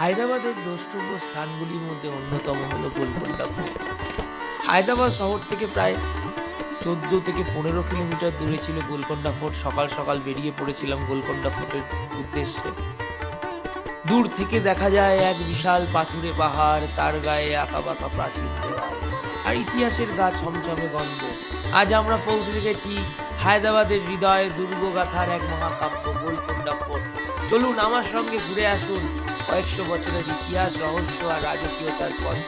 হায়দ্রাবাদের দ্রষ্টব্য স্থানগুলির মধ্যে অন্যতম হলো গোলকোন্ডা ফোর্ট হায়দ্রাবাদ শহর থেকে প্রায় চোদ্দ থেকে পনেরো কিলোমিটার দূরে ছিল গোলকোন্ডা ফোর্ট। সকাল সকাল বেরিয়ে পড়েছিলাম গোলকোন্ডা ফোর্টের উদ্দেশ্যে। দূর থেকে দেখা যায় এক বিশাল পাথুরে পাহাড়, তার গায়ে আঁকা বাঁকা দেওয়াল আর ইতিহাসের গা ছমছমে গন্ধ। আজ আমরা পৌঁছে গেছি হায়দ্রাবাদের হৃদয়ে দুর্গগাথার এক মহাকাব্য গোলকোন্ডা ফোর্ট। চলুন আমার সঙ্গে ঘুরে আসুন কয়েকশো বছরের ইতিহাস রহস্য আর রাজকীয়তার পথ।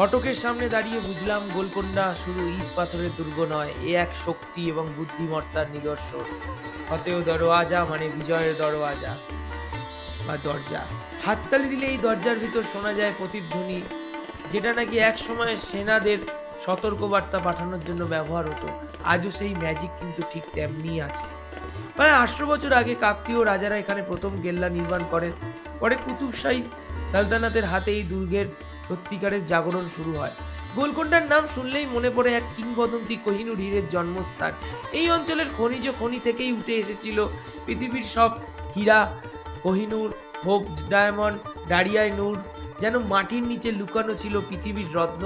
ফটকের সামনে দাঁড়িয়ে বুঝলাম গোলকোন্ডা শুধু ইট পাথরের দুর্গ নয়, এ এক শক্তি এবং বুদ্ধিমত্তার নিদর্শন। ফতেও দরওয়াজা মানে বিজয়ের দরওয়াজা বা দরজা। হাততালি দিলে এই দরজার ভিতর শোনা যায় প্রতিধ্বনি, যেটা নাকি এক সময় সেনাদের সতর্কবার্তা পাঠানোর জন্য ব্যবহার হতো। আজও সেই ম্যাজিক কিন্তু ঠিক তেমনিই আছে। প্রায় আঠারো বছর আগে কাকতীয় রাজারা এখানে প্রথম গেল্লা নির্মাণ করেন। পরে কুতুবশাহী সালতানাতের হাতে এই দুর্গের সত্যিকারের জাগরণ শুরু হয়। গোলকোন্ডার নাম শুনলেই মনে পড়ে এক কিংবদন্তি কোহিনুর হীরের জন্মস্থান। এই অঞ্চলের খনিজ খনি থেকেই উঠে এসেছিল পৃথিবীর সব হীরা, কোহিনুর হোপ ডায়মন্ড ডারিয়ায় নূর, যেন মাটির নিচে লুকানো ছিল পৃথিবীর রত্ন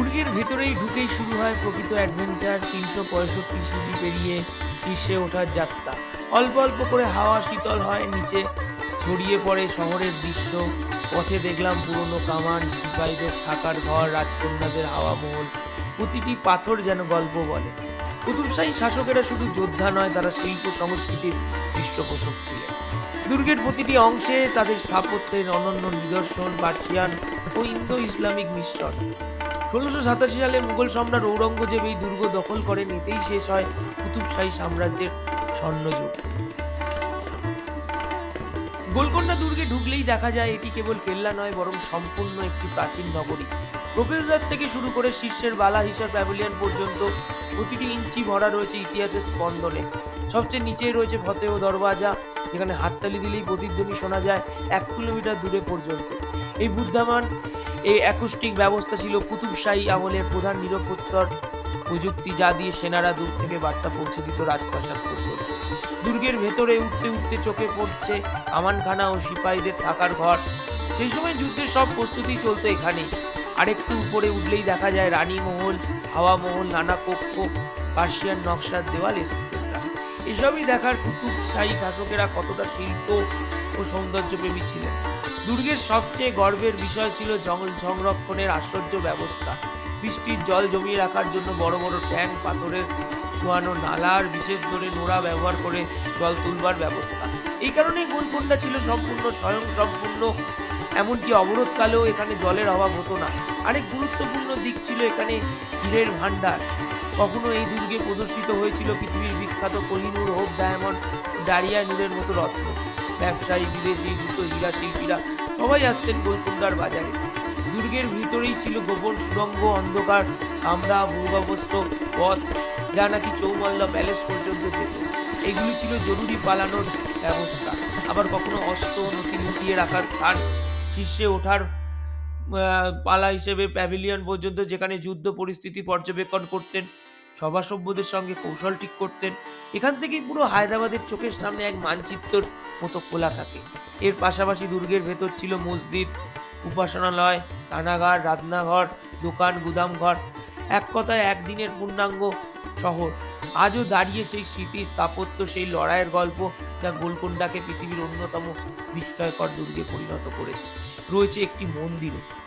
দুর্গের ভেতরেই ঢুকেই শুরু হয় প্রকৃত অ্যাডভেঞ্চার তিনশো পঁয়ষট্টি সিঁড়ি পেরিয়ে শীর্ষে ওঠার যাত্রা। অল্প অল্প করে হাওয়া শীতল হয়, নিচে ছড়িয়ে পড়ে শহরের দৃশ্য। পথে দেখলাম পুরনো কামান, সিপাহীদের থাকার ঘর, রাজকন্যাদের হাওয়া মহল। প্রতিটি পাথর যেন গল্প বলে। কুতুবশাহী শাসকেরা শুধু যোদ্ধা নয়, তারা শিল্প সংস্কৃতির পৃষ্ঠপোষক ছিলেন। দুর্গের প্রতিটি অংশে তাদের স্থাপত্যের অনন্য নিদর্শন পার্সিয়ান ও ইন্দো ইসলামিক মিশ্রণ। ষোলোশো সাতাশি সালে মুঘল সম্রাট ঔরঙ্গজেব এই দুর্গ দখল করেন এতেই শেষ হয় কুতুবশাহী সাম্রাজ্যের স্বর্ণযুগ। গোলকোন্ডা দুর্গে ঢুকলেই দেখা যায় এটি কেবল কেল্লা নয়, বরং সম্পূর্ণ একটি প্রাচীন নগরী। প্রবেশদ্বার থেকে শুরু করে শীর্ষের বালা হিসার প্যাভিলিয়ন পর্যন্ত প্রতিটি ইঞ্চি ভরা রয়েছে ইতিহাসের স্পন্দনে। সবচেয়ে নিচেই রয়েছে ফতেহ দরওয়াজা, যেখানে হাততালি দিলেই প্রতিধ্বনি শোনা যায় এক কিলোমিটার দূরে পর্যন্ত। এই বুদ্ধামান এই অ্যাকুস্টিক ব্যবস্থা ছিল কুতুবশাহী আমলের প্রধান নিরাপত্তার প্রযুক্তি যা দিয়ে সেনারা দূর থেকে বার্তা পৌঁছে দিত রাজপ্রাসাদ পর্যন্ত। দুর্গের ভেতরে উঠতে উঠতে চোখে পড়ছে আমানখানা ও সিপাহীদের থাকার ঘর। সেই সময় যুদ্ধের সব প্রস্তুতি চলতো এখানে আরেকটু উপরে উঠলেই দেখা যায় রানী মহল, হাওয়া মহল, নানা কক্ষ, পার্সিয়ান নকশার দেওয়াল এসেছেনরা এসবই দেখার কুতুবশাহী শাসকেরা কতটা শিল্প ও সৌন্দর্যপ্রেমী ছিলেন। দুর্গের সবচেয়ে গর্বের বিষয় ছিল জঙ্গল সংরক্ষণের আশ্চর্য ব্যবস্থা। বৃষ্টির জল জমিয়ে রাখার জন্য বড় বড় ট্যাঙ্ক, পাথরের চুয়ানো নালার, বিশেষ করে নোড়া ব্যবহার করে জল তুলবার ব্যবস্থা। এই কারণেই গোলকোন্ডা ছিল সম্পূর্ণ, স্বয়ং সম্পূর্ণ, এমনকি অবরোধকালেও এখানে জলের অভাব হতো না। আরেক গুরুত্বপূর্ণ দিক ছিল এখানে হীরের ভাণ্ডার। কখনো এই দুর্গে প্রদর্শিত হয়েছিল পৃথিবীর বিখ্যাত কোহিনুর হোপ ডায়মন্ড ডারিয়া নুরের মতো রত্ন। ব্যবসায়ী, বিদেশি, দ্রুত হীরা শিল্পীরা সবাই আসতেন গোলকুন্ডার বাজারে। দুর্গের ভিতরেই ছিল গোপন সুড়ঙ্গ, অন্ধকার কামরা ভূগর্ভস্থ পথ, যা নাকি চৌমাল্লা প্যালেস পর্যন্ত যেত। এগুলি ছিল জরুরি পালানোর ব্যবস্থা। আবার কখনো অস্ত্র নথি লুকিয়ে রাখার স্থান, শীর্ষে ওঠার পালা হিসেবে প্যাভিলিয়ন পর্যন্ত যেখানে যুদ্ধ পরিস্থিতি পর্যবেক্ষণ করতেন সভাসভ্যদের সঙ্গে কৌশল ঠিক করতেন। এখান থেকেই পুরো হায়দ্রাবাদের চোখের সামনে এক মানচিত্রর মতো খোলা থাকে। এর পাশাপাশি দুর্গের ভেতর ছিল মসজিদ, উপাসনালয় স্নানাগার রান্নাঘর, দোকান, গুদামঘর, এক কথায় একদিনের পূর্ণাঙ্গ শহর। আজও দাঁড়িয়ে সেই স্মৃতি, স্থাপত্য, সেই লড়াইয়ের গল্প যা গোলকোন্ডাকে পৃথিবীর অন্যতম বিস্ময়কর দুর্গে পরিণত করেছে। রয়েছে একটি মন্দিরও।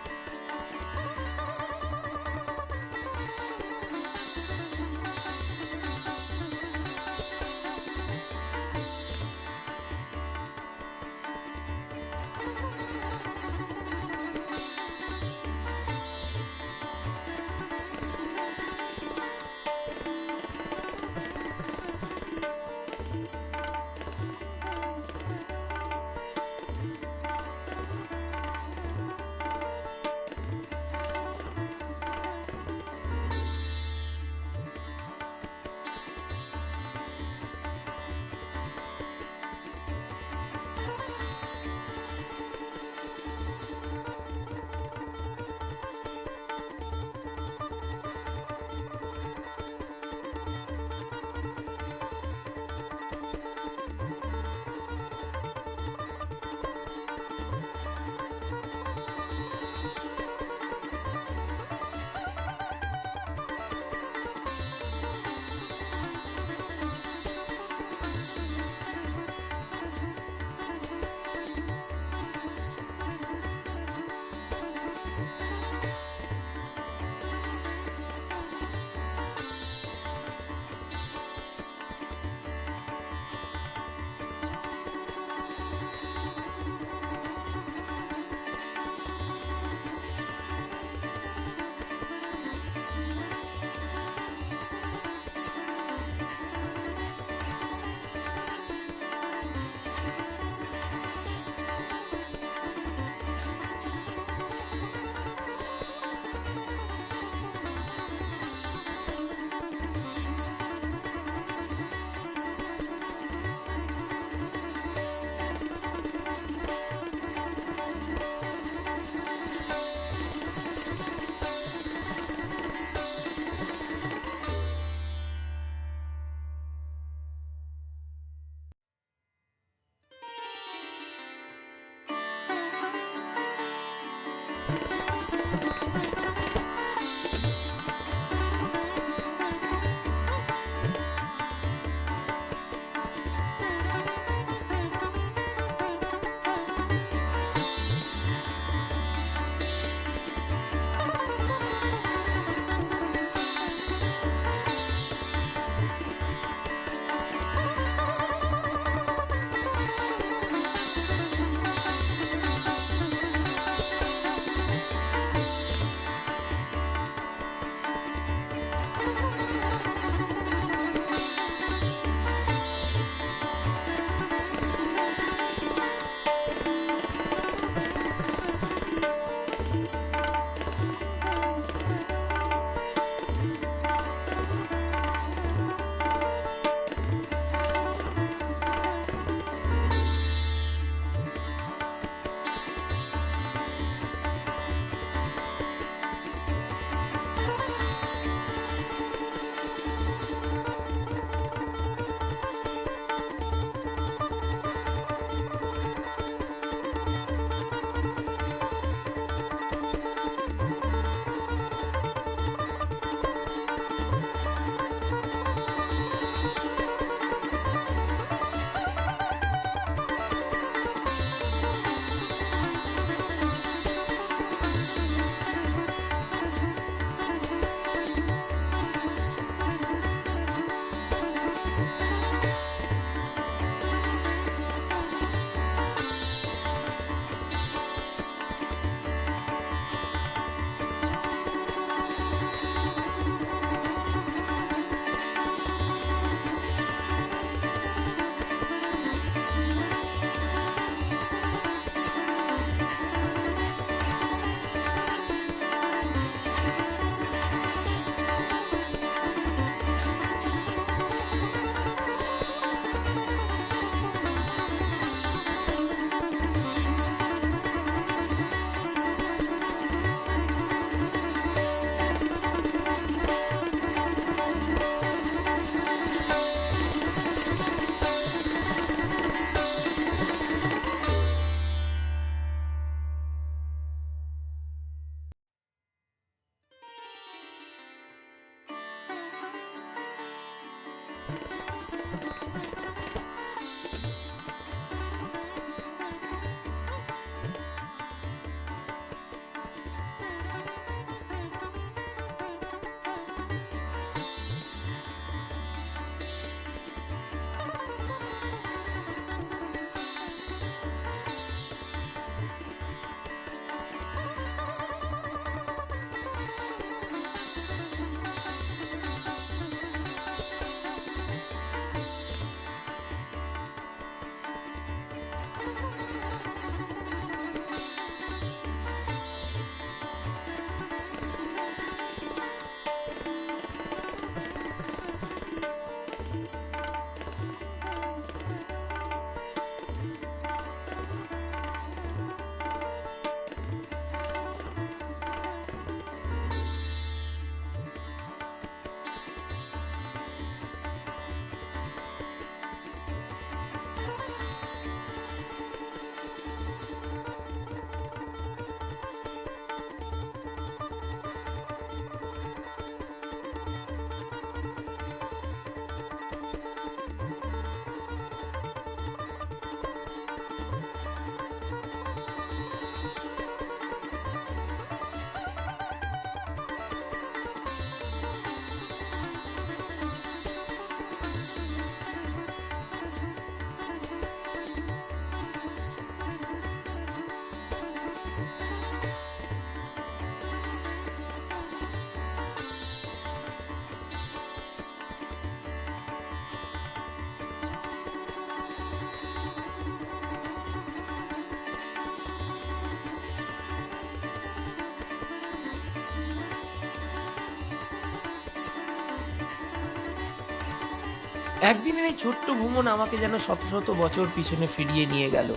একদিনের এই ছোট্ট ভ্রমণ আমাকে যেন শত শত বছর পিছনে ফিরিয়ে নিয়ে গেল।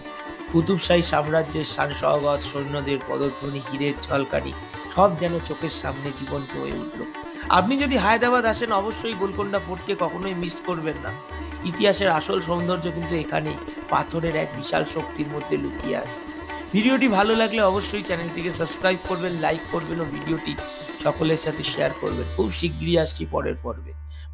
কুতুবশাহী সাম্রাজ্যের শান সহগত সৈন্যদের পদধ্বনি, হীরের ঝলকানি, সব যেন চোখের সামনে জীবন্ত হয়ে উঠল। আপনি যদি হায়দ্রাবাদ আসেন, অবশ্যই গোলকোন্ডা ফোর্টকে কখনোই মিস করবেন না। ইতিহাসের আসল সৌন্দর্য কিন্তু এখানে পাথরের এক বিশাল শক্তির মধ্যে লুকিয়ে আছে। ভিডিওটি ভালো লাগলে অবশ্যই চ্যানেলটিকে সাবস্ক্রাইব করবেন, লাইক করবেন ও ভিডিওটি সকলের সাথে শেয়ার করবেন। খুব শীঘ্রই আসছি পরের পর্বে।